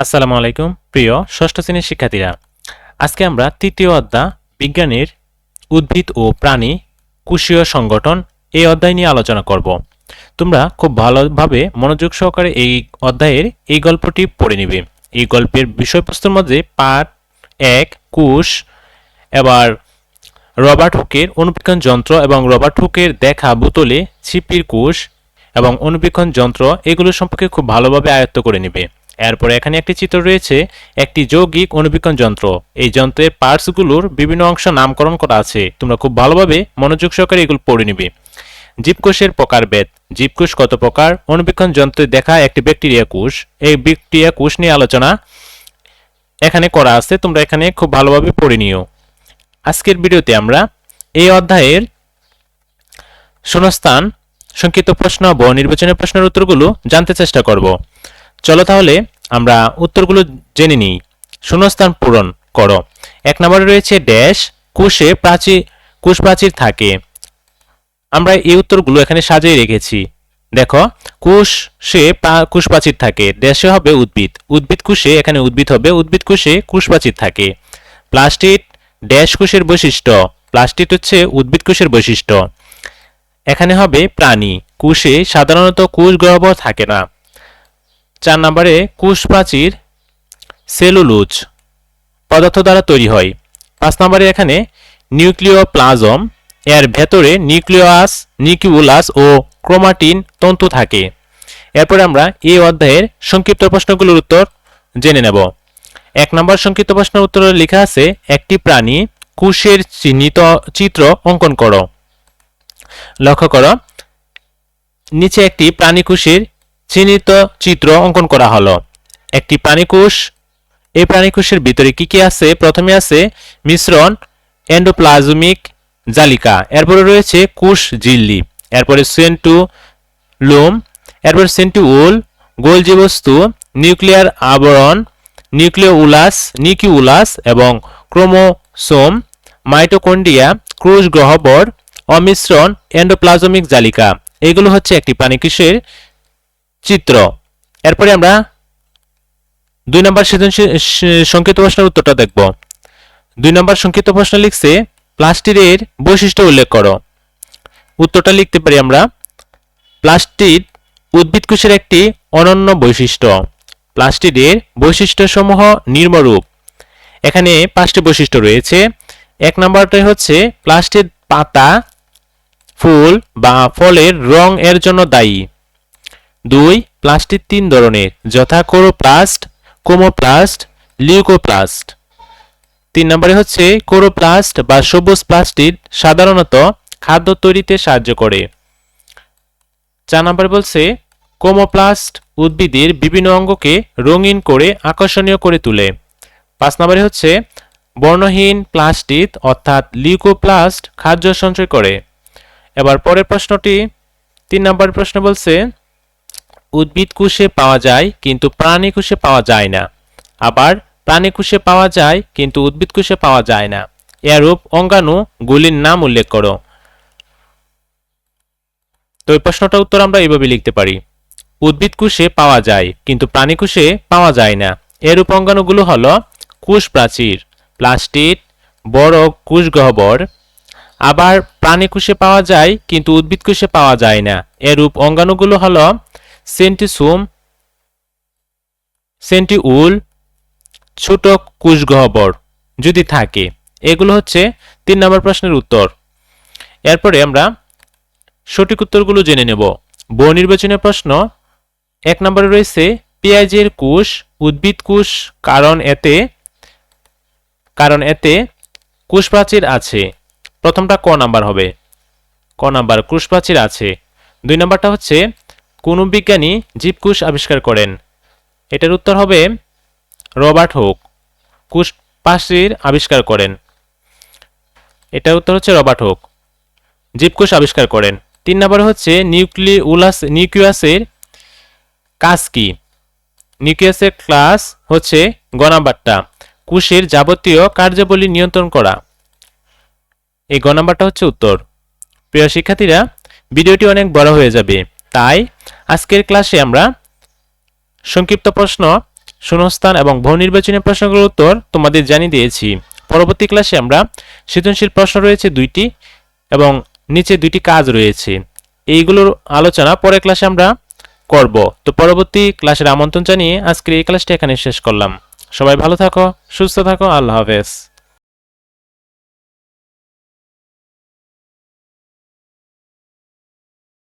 আসসালামু আলাইকুম, প্রিয় ষষ্ঠ শ্রেণির শিক্ষার্থীরা। আজকে আমরা তৃতীয় অধ্যায়, বিজ্ঞানের উদ্ভিদ ও প্রাণী কোষীয় সংগঠন এই অধ্যায় নিয়ে আলোচনা করব। তোমরা খুব ভালোভাবে মনোযোগ সহকারে এই অধ্যায়ের এই গল্পটি পড়ে নিবে। এই গল্পের বিষয়বস্তুর মধ্যে পাঠ এক কোষ এবার রবার্ট হুকের অনুবীক্ষণ যন্ত্র এবং রবার্ট হুকের দেখা বোতলে ছিপির কোষ এবং অনুবীক্ষণ যন্ত্র এগুলো সম্পর্কে খুব ভালোভাবে আয়ত্ত করে নেবে। এরপরে এখানে একটি চিত্র রয়েছে, একটি যৌগিক অনুবীক্ষণ যন্ত্র। এই যন্ত্রের পার্টসগুলোর বিভিন্ন অংশ নামকরণ করা আছে। তোমরা খুব ভালোভাবে মনোযোগ সহকারে এগুলো পড়ে নিবে। জীবকোষের প্রকারভেদ। জীবকোষ কত প্রকার? অনুবীক্ষণ যন্ত্রে দেখা একটি ব্যাকটেরিয়া কোষ। এই ব্যাকটেরিয়া কোষ নিয়ে আলোচনা এখানে করা আছে। তোমরা এখানে খুব ভালোভাবে পড়ে নিও। আজকের ভিডিওতে আমরা এই অধ্যায়ের শূন্যস্থান, সংক্ষিপ্ত প্রশ্ন ব নির্বাচনের প্রশ্নের উত্তরগুলো জানতে চেষ্টা করব। চলো তাহলে আমরা উত্তরগুলো জেনে নিই। শূন্যস্থান পূরণ করো। এক নম্বরে রয়েছে ড্যাশ কুশে প্রাচীর কোষ প্রাচীর থাকে। আমরা এই উত্তরগুলো এখানে সাজিয়ে রেখেছি। দেখো, কোষে প্রা- কোষ প্রাচীর থাকে, ড্যাশে হবে উদ্ভিদ। উদ্ভিদ কোষে, এখানে উদ্ভিদ হবে, উদ্ভিদ কোষে কোষ প্রাচীর থাকে। প্লাস্টিড, ড্যাশ কোষের বৈশিষ্ট্য। প্লাস্টিড হচ্ছে উদ্ভিদ কোষের বৈশিষ্ট্য। এখানে হবে প্রাণী। কুশে সাধারণত কোষ গহ্বর থাকে না। চার নম্বরে কোষ প্রাচীর সেলুলোজ পদার্থ দ্বারা তৈরি হয়। পাঁচ নম্বরে এখানে নিউক্লিওপ্লাজম, এর ভেতরে নিউক্লিয়াস, নিউক্লিউলাস ও ক্রোমাটিন তন্তু থাকে। এরপরে আমরা এই অধ্যায়ের সংক্ষিপ্ত প্রশ্নগুলোর উত্তর জেনে নেব। এক নম্বর সংক্ষিপ্ত প্রশ্নের উত্তরে লেখা আছে, একটি প্রাণী কোষের চিহ্নিত চিত্র অঙ্কন করো। লক্ষ্য করো, নিচে একটি প্রাণীকোষের চিহ্নিত চিত্র অঙ্কন করা হলো। একটি প্রাণীকোষ এই প্রাণীকোষের ভিতরে কি কি আছে? প্রথমে আছে মিশ্রণ, এন্ডোপ্লাজমিক জালিকা, এরপরে রয়েছে কোষ ঝিল্লি, এরপরে সেন্টু লোম, এরপর সেন্টুউল গোলজি বস্তু নিউক্লিয়ার আবরণ নিউক্লিওউলাস নিউক্লিউলাস এবং ক্রোমোসোম মাইটোকন্ডিয়া ক্রুশ গ্রহবর অমিশ্রণ, এন্ডোপ্লাজমিক জালিকা। এগুলো হচ্ছে একটি প্রাণীকোষের চিত্র। এরপরে আমরা দুই নম্বর সংক্ষিপ্ত প্রশ্নের উত্তরটা দেখব। দুই নম্বর সংক্ষিপ্ত প্রশ্ন লিখছে প্লাস্টিকের বৈশিষ্ট্য উল্লেখ করো। উত্তরটা লিখতে পারি আমরা প্লাস্টিক উদ্ভিদ কোষের একটি অনন্য বৈশিষ্ট্য। প্লাস্টিডের বৈশিষ্ট্যসমূহ নির্মরূপ। এখানে পাঁচটি বৈশিষ্ট্য রয়েছে। এক নম্বরটাই হচ্ছে প্লাস্টিক পাতা ফুল বা ফলের রং এর জন্য দায়ী। দুই, প্লাস্টিক তিন ধরনের যথা কোরোপ্লাস্ট কোমোপ্লাস্ট, লিউকোপ্লাস্ট। তিন নম্বরে হচ্ছে, কোরোপ্লাস্ট বা সবুজ প্লাস্টিক সাধারণত খাদ্য তৈরিতে সাহায্য করে। চার নম্বরে বলছে, কোমোপ্লাস্ট উদ্ভিদের বিভিন্ন অঙ্গকে রঙিন করে আকর্ষণীয় করে তোলে। পাঁচ নম্বরে হচ্ছে, বর্ণহীন প্লাস্টিক অর্থাৎ লিউকোপ্লাস্ট খাদ্য সঞ্চয় করে। এবার পরের প্রশ্নটি, তিন নম্বর প্রশ্ন বলছে উদ্ভিদ কোষে পাওয়া যায়, কিন্তু প্রাণী কোষে পাওয়া যায় না। আবার প্রাণী কোষে পাওয়া যায়, কিন্তু উদ্ভিদ কোষে পাওয়া যায় না। এরূপ অঙ্গাণু গুলির নাম উল্লেখ করো। তো এই প্রশ্নটার উত্তর আমরা এইভাবে লিখতে পারি। উদ্ভিদ কোষে পাওয়া যায়, কিন্তু প্রাণী কোষে পাওয়া যায় না। এরূপ অঙ্গাণুগুলো হলো কোষ প্রাচীর, প্লাস্টিড, বড় কোষ গহ্বর। আবার প্রাণী কোষে পাওয়া যায়, কিন্তু উদ্ভিদ কোষে পাওয়া যায় না। এরূপ অঙ্গাণুগুলো হলো সেন্টিসোম সেন্টিউল ছোট কোষ গহ্বর যদি থাকে। এগুলো হচ্ছে তিন নম্বর প্রশ্নের উত্তর। এরপরে আমরা সঠিক উত্তরগুলো জেনে নেব। বহু নির্বাচনের প্রশ্ন। এক নম্বরে রয়েছে, পেঁয়াজের কোষ উদ্ভিদ কোষ কারণ এতে কারণ এতে কুশপ্রাচীর আছে। প্রথমটা ক নাম্বার হবে। ক নাম্বার, কুশপ্রাচীর আছে। দুই নাম্বারটা হচ্ছে কোন বিজ্ঞানী জীবকোষ আবিষ্কার করেন। এটার উত্তর হবে রবার্ট হোক। কোষ পাশির আবিষ্কার করেন। এটার উত্তর হচ্ছে রবার্ট হুক। জীবকোষ আবিষ্কার করেন। তিন নম্বরে হচ্ছে নিউক্লিউলাস, নিউক্লিয়াসের কাজ কি? নিউক্লিয়াসের ক্লাস হচ্ছে গ নাম্বারটা কোষের যাবতীয় কার্যাবলী নিয়ন্ত্রণ করা। এই গ নাম্বারটা হচ্ছে উত্তর। প্রিয় শিক্ষার্থীরা, ভিডিওটি অনেক বড় হয়ে যাবে, তাই আজকের ক্লাসে আমরা সংক্ষিপ্ত প্রশ্ন, শূন্যস্থান এবং বহু নির্বাচনী প্রশ্নগুলোর উত্তর তোমাদের জানিয়ে দিয়েছি। পরবর্তী ক্লাসে আমরা সৃজনশীল প্রশ্ন রয়েছে দুইটি এবং নিচে দুইটি কাজ রয়েছে। এইগুলোর আলোচনা পরের ক্লাসে আমরা করব। তো পরবর্তী ক্লাসের আমন্ত্রণ জানিয়ে আজকের এই ক্লাসটা এখানে শেষ করলাম। সবাই ভালো থাকো, সুস্থ থাকো, আল্লাহ হাফেজ।